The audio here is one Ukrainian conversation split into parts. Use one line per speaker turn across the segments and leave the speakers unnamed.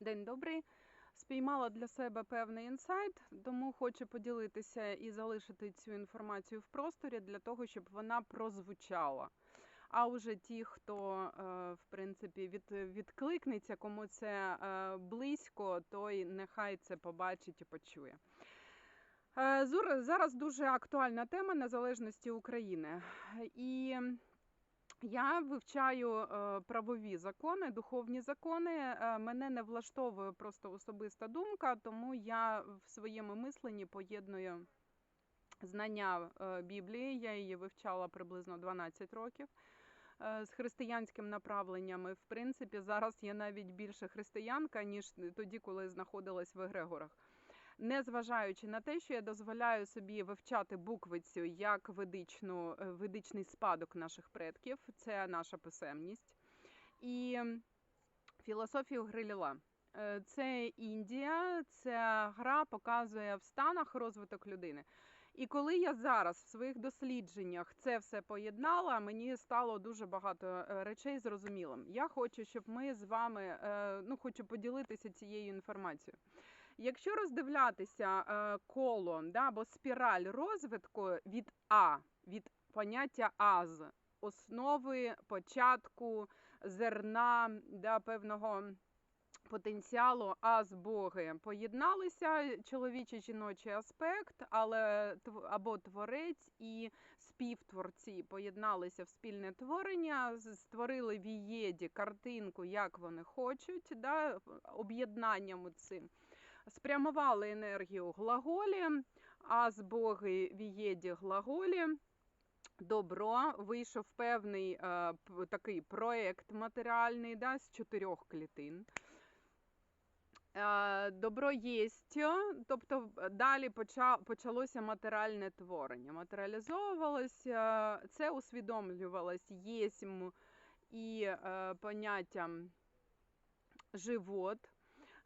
День добрий. Спіймала для себе певний інсайт, тому хочу поділитися і залишити цю інформацію в просторі для того, щоб вона прозвучала. А уже ті, хто е, в принципі від, відкликнеться, кому це е, близько, той нехай це побачить і почує. Е, Зараз дуже актуальна тема незалежності України. І я вивчаю е, правові закони, духовні закони. Е, Мене не влаштовує просто особиста думка, тому я в своєму мисленні поєдную знання е, Біблії. Я її вивчала приблизно 12 років з християнським направленням. В принципі, зараз я навіть більше християнка, ніж тоді, коли знаходилась в Егрегорах. Незважаючи на те, що я дозволяю собі вивчати буквицю як ведичну, е, ведичний спадок наших предків, це наша писемність, і філософію Гриліла. Е, Це Індія, ця гра показує в станах розвиток людини. І коли я зараз в своїх дослідженнях це все поєднала, мені стало дуже багато е, речей зрозумілим. Я хочу, щоб ми з вами ну хочу поділитися цією інформацією. Якщо роздивлятися е, коло да, або спіраль розвитку від А, від поняття аз, основи початку зерна да, певного потенціалу аз боги поєдналися чоловічий жіночий аспект, але або творець і співтворці поєдналися в спільне творення, створили в Ієді картинку, як вони хочуть, да, об'єднанням цим. Спрямували енергію глаголі, аз боги в Ієді глаголі. Добро вийшов певний е, такий проект матеріальний да, з чотирьох клітин. Е, Добро єсть, тобто е, далі почалося матеріальне творення. Матеріалізовувалося, це усвідомлювалось єсмь і е, поняттям живот.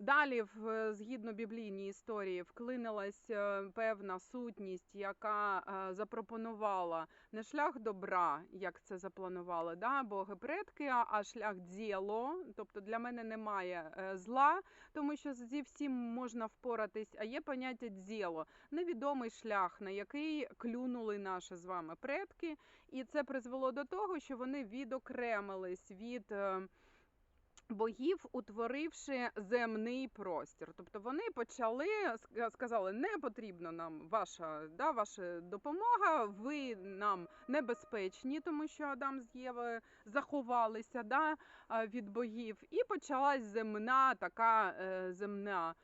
Далі, в, згідно біблійній історії, вклинилась е, певна сутність, яка е, запропонувала не шлях добра, як це запланували, да, боги предки, а- шлях діло. Тобто для мене немає е, зла, тому що зі всім можна впоратись, а є поняття діло, невідомий шлях, на який клюнули наші з вами предки, і це призвело до того, що вони відокремились від. Богів, утворивши земний простір. Тобто вони почали ск- сказали, не потрібна нам ваша, да, ваша допомога, ви нам небезпечні, тому що Адам з Євою заховалися да, від богів. І почалась земна така е, земна.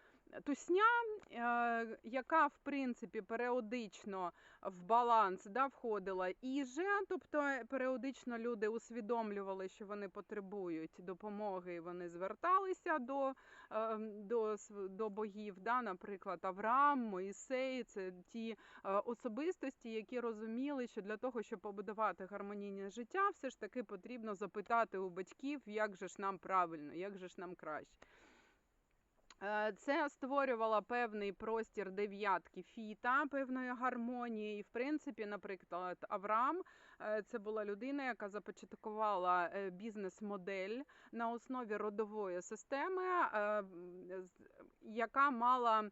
Тусня, е, яка в принципі періодично в баланс да, входила іже, тобто періодично люди усвідомлювали, що вони потребують допомоги, і вони зверталися до, е, до, до богів. Да, наприклад, Авраам, Моїсей це ті е, особистості, які розуміли, що для того, щоб побудувати гармонійне життя, все ж таки потрібно запитати у батьків, як же ж нам правильно, як же ж нам краще. Е, Це створювало певний простір дев'ятки фіта, певної гармонії. І, в принципі, наприклад, Авраам е, це була людина, яка започаткувала е, бізнес-модель на основі родової системи, яка мала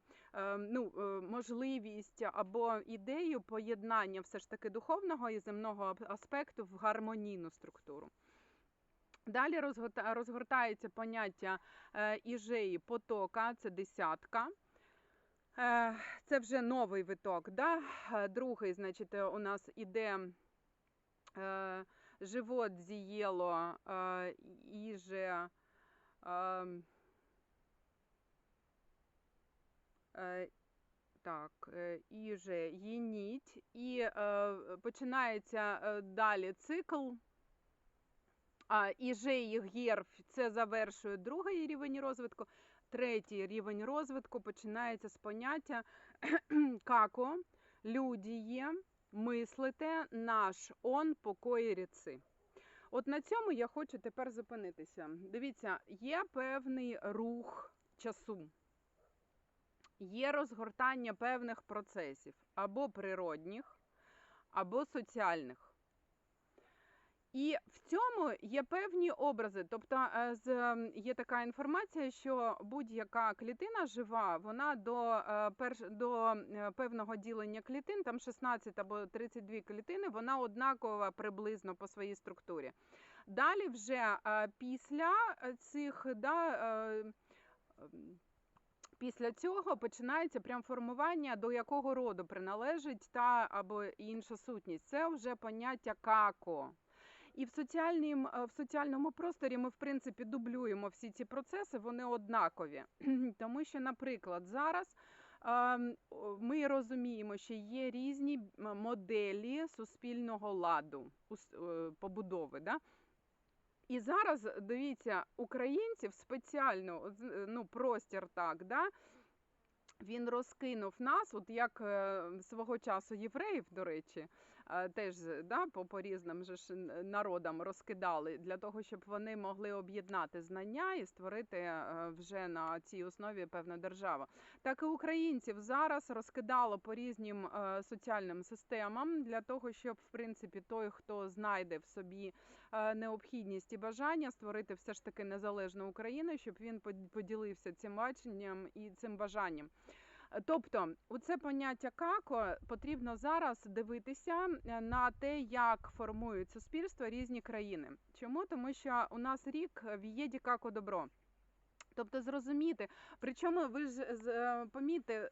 ну, можливість або ідею поєднання все ж таки духовного і земного аспекту в гармонійну структуру. Далі розгортається поняття е, іжеї потока, це десятка. Е, Це вже новий виток. Да? Е, Другий, значить, у нас іде живот зієло, е, іже. Так, іже єніть. І починається далі цикл. А іже і гєрф це завершує другий рівень розвитку. Третій рівень розвитку починається з поняття како людіє, мислите, наш он покої ріци. От на цьому я хочу тепер зупинитися. Дивіться, є певний рух часу, є розгортання певних процесів або природних, або соціальних. І в цьому є певні образи. Тобто е, з, є така інформація, що будь-яка клітина жива, вона до, е, перш, до е, певного ділення клітин, там 16 або 32 клітини, вона однакова приблизно по своїй структурі. Далі вже після цих да, Після цього починається прям формування, до якого роду приналежить та або інша сутність. Це вже поняття како. І в, соціальнім, е, в соціальному просторі ми, в принципі, дублюємо всі ці процеси, вони однакові. Тому що, наприклад, зараз ем, ми розуміємо, що є різні моделі суспільного ладу, е, побудови. Да? І зараз дивіться, українців спеціально е, ну, простір так, да? він розкинув нас, от як свого часу євреїв, до речі, теж да, по, по різним же ж народам розкидали для того, щоб вони могли об'єднати знання і створити е, вже на цій основі певну державу. Так і українців зараз розкидало по різним е, соціальним системам для того, щоб в принципі той, хто знайде в собі е, необхідність і бажання створити все ж таки незалежну Україну, щоб він под- поділився цим баченням і цим бажанням. Тобто, у це поняття како потрібно зараз дивитися е, на те, як формують суспільство різні країни. Чому? Тому що у нас рік в'єді како добро. Тобто зрозуміти, причому ви ж е,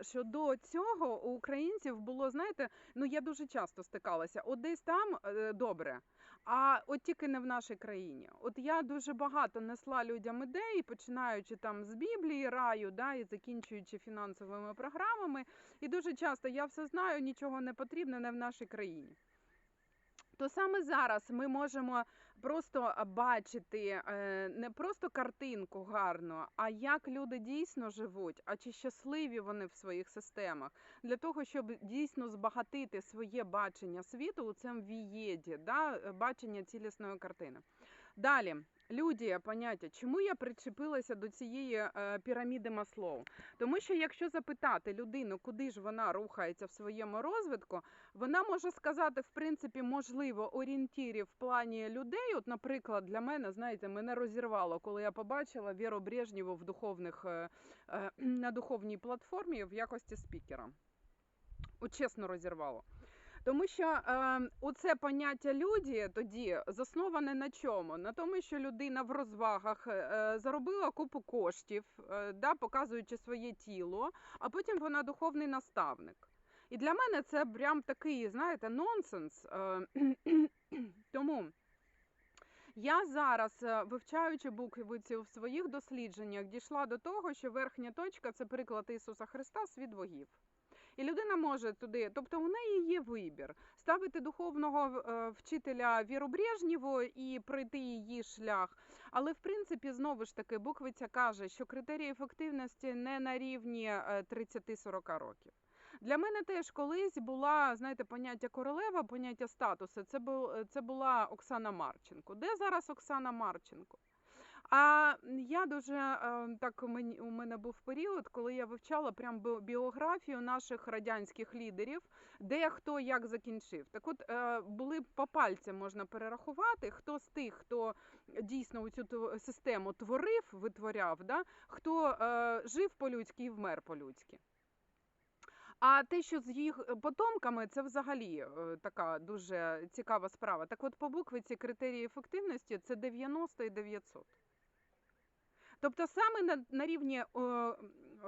що до цього у українців було, знаєте, ну я дуже часто стикалася, от десь там е, добре, а от тільки не в нашій країні. От я дуже багато несла людям ідеї, починаючи там з Біблії, раю, да, і закінчуючи фінансовими програмами. І дуже часто я все знаю, нічого не потрібно не в нашій країні. То саме зараз ми можемо просто бачити е, не просто картинку гарну, а як люди дійсно живуть, а чи щасливі вони в своїх системах, для того, щоб дійсно збагатити своє бачення світу у цьому вієді, да, е, бачення цілісної картини. Далі, люди, поняття, чому я причепилася до цієї е, піраміди Маслоу? Тому що якщо запитати людину, куди ж вона рухається в своєму розвитку, вона може сказати, в принципі, можливо, орієнтірів в плані людей. От, наприклад, для мене, знаєте, мене розірвало, коли я побачила Віру Брежнєву в духовних е, е, на духовній платформі в якості спікера. От чесно розірвало. Тому що е, оце поняття люди тоді засноване на чому? На тому, що людина в розвагах е, заробила купу коштів, е, да, показуючи своє тіло, а потім вона духовний наставник. І для мене це прям такий, знаєте, нонсенс. Е, тому я зараз, е, вивчаючи буквиці в своїх дослідженнях, дійшла до того, що верхня точка це приклад Ісуса Христа, світ богів. І людина може туди, тобто у неї є вибір ставити духовного е, вчителя Віру Брежнєву і пройти її шлях. Але в принципі, знову ж таки, буквиця каже, що критерії ефективності не на рівні е, 30-40 років. Для мене теж колись була, знаєте, поняття королева, поняття статусу. Це була Оксана Марченко. Де зараз Оксана Марченко? А я дуже так мені у мене був період, коли я вивчала прям бі- біографію наших радянських лідерів, де хто як закінчив. Так от е, були по пальцям можна перерахувати, хто з тих, хто дійсно цю систему творив, витворяв, да? хто е, жив по-людськи і вмер по-людськи. А те, що з їх е, потомками, це взагалі така дуже цікава справа. Так от по буквиці критерії ефективності це 90 і 900. Тобто саме на, на рівні е,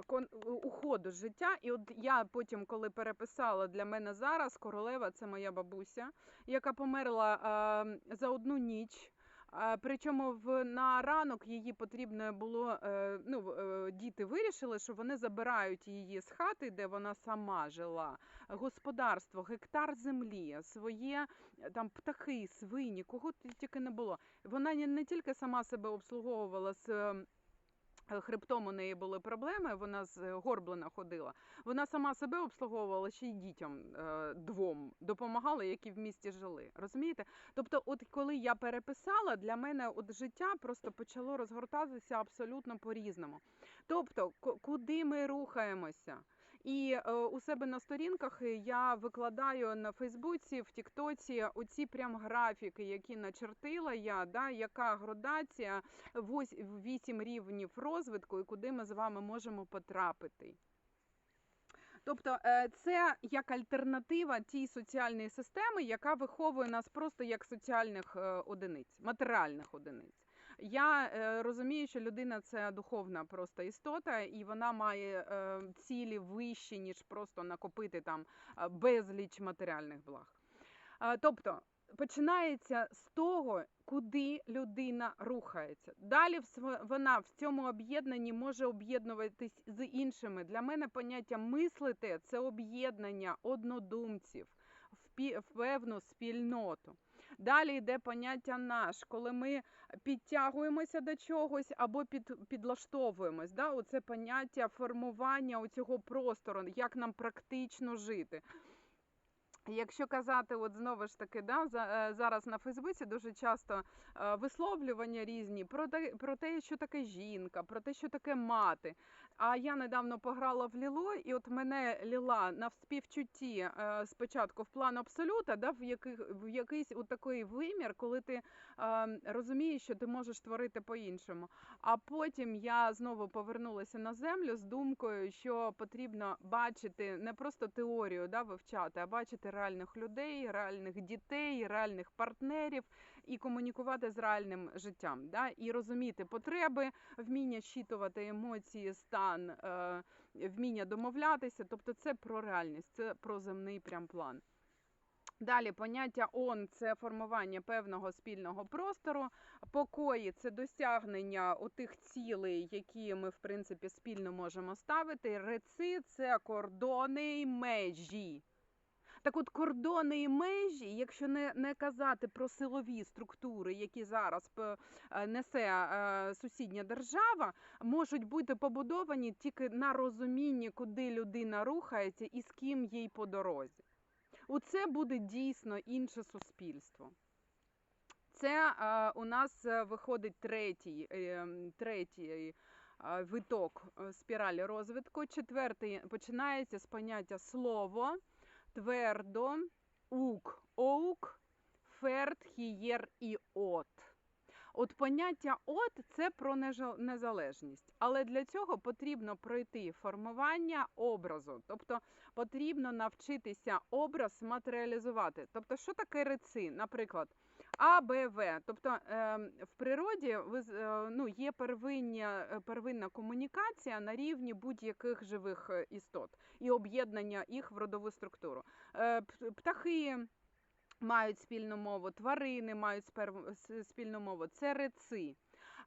кон, уходу життя, і от я потім, коли переписала для мене зараз, королева це моя бабуся, яка померла е, за одну ніч. Причому в на ранок її потрібно було. е, Ну е, діти вирішили, що вони забирають її з хати, де вона сама жила, господарство, гектар землі, своє е, там птахи, свині, кого тільки не було. Вона не, не тільки сама себе обслуговувала з. Е, е, Хребтом у неї були проблеми, вона з горблена ходила. Вона сама себе обслуговувала ще й дітям е, двом допомагала, які в місті жили. Розумієте? Тобто, от коли я переписала, для мене от життя просто почало розгортатися абсолютно по-різному. Тобто, ку- куди ми рухаємося? І е, у себе на сторінках я викладаю на Фейсбуці, в Тіктоці оці прям графіки, які начертила я, да, яка градація, вісім рівнів розвитку і куди ми з вами можемо потрапити. Тобто е, це як альтернатива тій соціальній системі, яка виховує нас просто як соціальних е, одиниць, матеріальних одиниць. Я е, розумію, що людина це духовна просто істота, і вона має е, цілі вищі, ніж просто накопити там е, безліч матеріальних благ. Тобто починається з того, куди людина рухається. Далі вона в цьому об'єднанні може об'єднуватись з іншими. Для мене поняття мислити це об'єднання однодумців в певну спільноту. Далі йде поняття наш, коли ми підтягуємося до чогось або під, підлаштовуємось. Да? Оце поняття формування цього простору, як нам практично жити. Якщо казати, от знову ж таки, да, е, зараз на Фейсбуці дуже часто е, висловлювання різні про те, що таке жінка, про те, що таке мати. А я недавно пограла в ліло, і от мене ліла на співчутті е, спочатку в план абсолюта, да, в, яких, в якийсь у такий вимір, коли ти е, розумієш, що ти можеш творити по-іншому. А потім я знову повернулася на землю з думкою, що потрібно бачити не просто теорію да, вивчати, а бачити реальних людей, реальних дітей, реальних партнерів і комунікувати з реальним життям, да, і розуміти потреби, вміння щитувати емоції, стан, е, вміння домовлятися. Тобто, це про реальність, це про земний прям план. Далі поняття он це формування певного спільного простору. Покої це досягнення отих цілей, які ми в принципі спільно можемо ставити. Реци це кордони межі. Так от кордони і межі, якщо не, не казати про силові структури, які зараз е, несе е, сусідня держава, можуть бути побудовані тільки на розумінні, куди людина рухається і з ким їй по дорозі. Оце буде дійсно інше суспільство. Це е, у нас е, виходить третій, е, третій е, виток спіралі розвитку. Четвертий починається з поняття слово, твердо, ук, оук, ферт, хієр і от. От поняття от це про незалежність, але для цього потрібно пройти формування образу, тобто потрібно навчитися образ матеріалізувати. Тобто, що таке реци? Наприклад, А, Б, В. Тобто ем, в природі е, ну, є первиння, е, первинна комунікація на рівні будь-яких живих е, істот і об'єднання їх в родову структуру. Птахи мають спільну мову, тварини мають спільну мову. Це реци.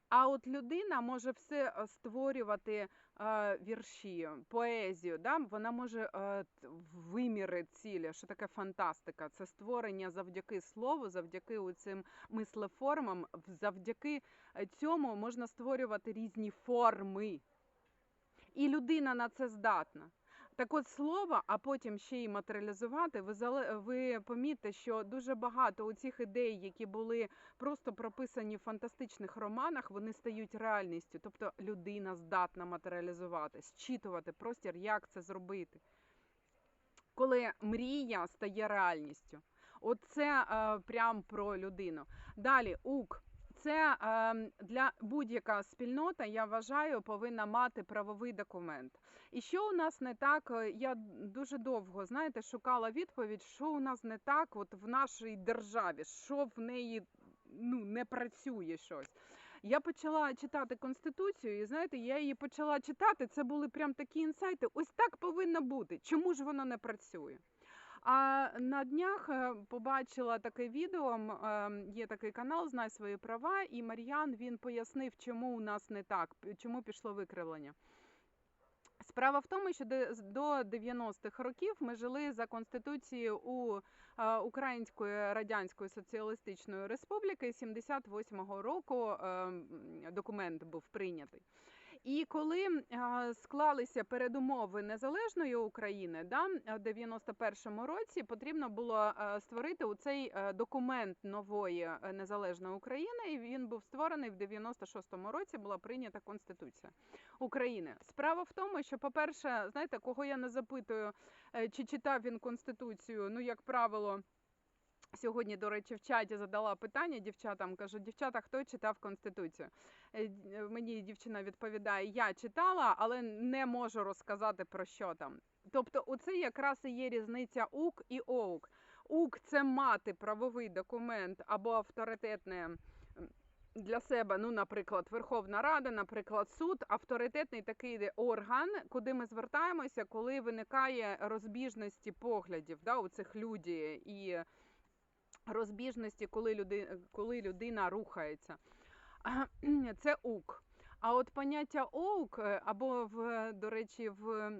А от людина може все е, створювати е, вірші, поезію. Да? Вона може е, виміри цілі. Що таке фантастика? Це створення завдяки слову, завдяки цим мислеформам. Завдяки цьому можна створювати різні форми. І людина на це здатна. Так от слово, а потім ще й матеріалізувати, ви, ви помітите, що дуже багато у цих ідей, які були просто прописані в фантастичних романах, вони стають реальністю. Тобто людина здатна матеріалізувати, зчитувати простір, як це зробити. Коли мрія стає реальністю. Оце е, прям про людину. Далі УК. Це е, для будь-яка спільнота, я вважаю, повинна мати правовий документ. І що у нас не так? е, Я дуже довго знаєте шукала відповідь, що у нас не так, от в нашій державі, що в неї ну не працює щось. Я почала читати конституцію, і знаєте, я її почала читати. Це були прям такі інсайти. Ось так повинно бути. Чому ж воно не працює? А на днях е, побачила таке відео. е, Є такий канал Знай свої права, і Мар'ян він пояснив, чому у нас не так, чому пішло викривлення. Справа в тому, що до 90-х років ми жили за конституцією у е, Української Радянської Соціалістичної Республіки. 78-го року е, документ був прийнятий. І коли склалися передумови незалежної України, да, в 91-му році потрібно було створити у цей е, документ нової е, незалежної України, і він був створений в 96-му році. Була прийнята Конституція України. Справа в тому, що, по-перше, знаєте, кого я не запитую, е, чи читав він Конституцію, ну, як правило. Сьогодні, до речі, в чаті задала питання дівчатам. Кажу, дівчата, хто читав Конституцію? Е, е, Мені дівчина відповідає: я читала, але не можу розказати про що там. Тобто, оце якраз і є різниця УК і ОУК. УК це мати правовий документ або авторитетне для себе, ну, наприклад, Верховна Рада, наприклад, суд, авторитетний такий орган, куди ми звертаємося, коли виникає розбіжності поглядів да, у цих людей і розбіжності, коли, люди, коли людина рухається. Це УК. А от поняття ОУК, е, або в, до речі, в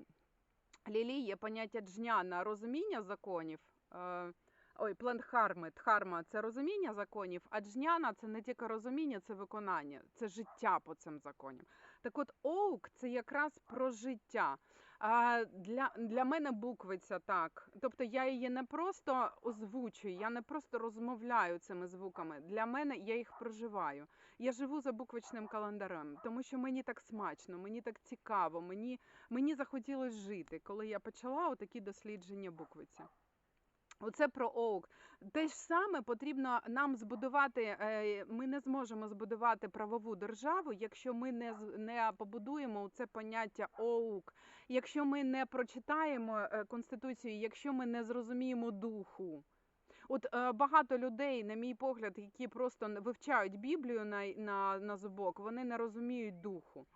Лілі є поняття джняна розуміння законів. е, Ой, плентхарми, дхарма це розуміння законів, а джняна це не тільки розуміння, це виконання, це життя по цим законам. Так от оук це якраз про життя. А для, для мене буквиця так. Тобто я її не просто озвучую, я не просто розмовляю цими звуками. Для мене я їх проживаю. Я живу за буквичним календарем, тому що мені так смачно, мені так цікаво, мені, мені захотілося жити, коли я почала отакі дослідження буквиці. Оце про оук. Те ж саме потрібно нам збудувати. е, Ми не зможемо збудувати правову державу, якщо ми не не побудуємо це поняття оук, якщо ми не прочитаємо е, конституцію, якщо ми не зрозуміємо духу. От е, багато людей, на мій погляд, які просто вивчають Біблію на, на, на зубок, вони не розуміють духу.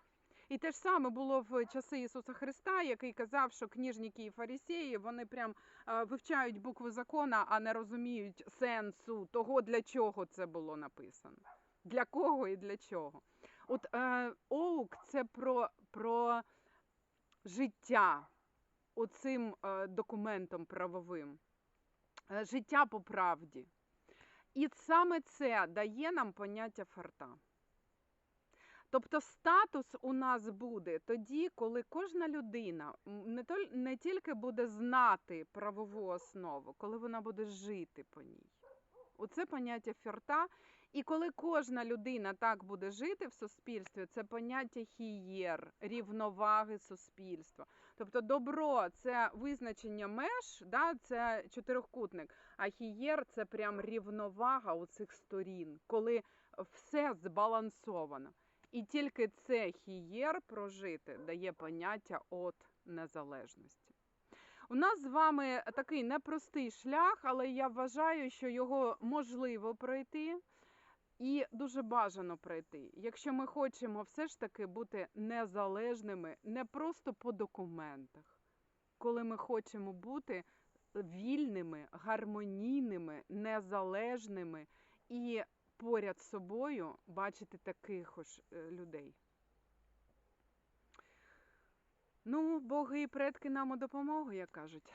І те ж саме було в часи Ісуса Христа, який казав, що книжники і фарисеї вони прям е, вивчають букви закона, а не розуміють сенсу того, для чого це було написано. Для кого і для чого. От е, оук це про, про життя оцим е, документом правовим, Е, життя по правді. І саме це дає нам поняття фарта. Тобто статус у нас буде тоді, коли кожна людина не, толь- не тільки буде знати правову основу, коли вона буде жити по ній. Оце поняття ферта. І коли кожна людина так буде жити в суспільстві, це поняття хієр, рівноваги суспільства. Тобто добро це визначення меж, да, це чотирикутник, а хієр це прям рівновага у цих сторін, коли все збалансовано. І тільки це хієр прожити дає поняття от незалежності. У нас з вами такий непростий шлях, але я вважаю, що його можливо пройти і дуже бажано пройти. Якщо ми хочемо все ж таки бути незалежними не просто по документах, коли ми хочемо бути вільними, гармонійними, незалежними і поряд з собою бачити таких ось е, людей. Ну, боги і предки нам у допомогу, як кажуть.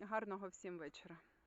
Гарного всім вечора.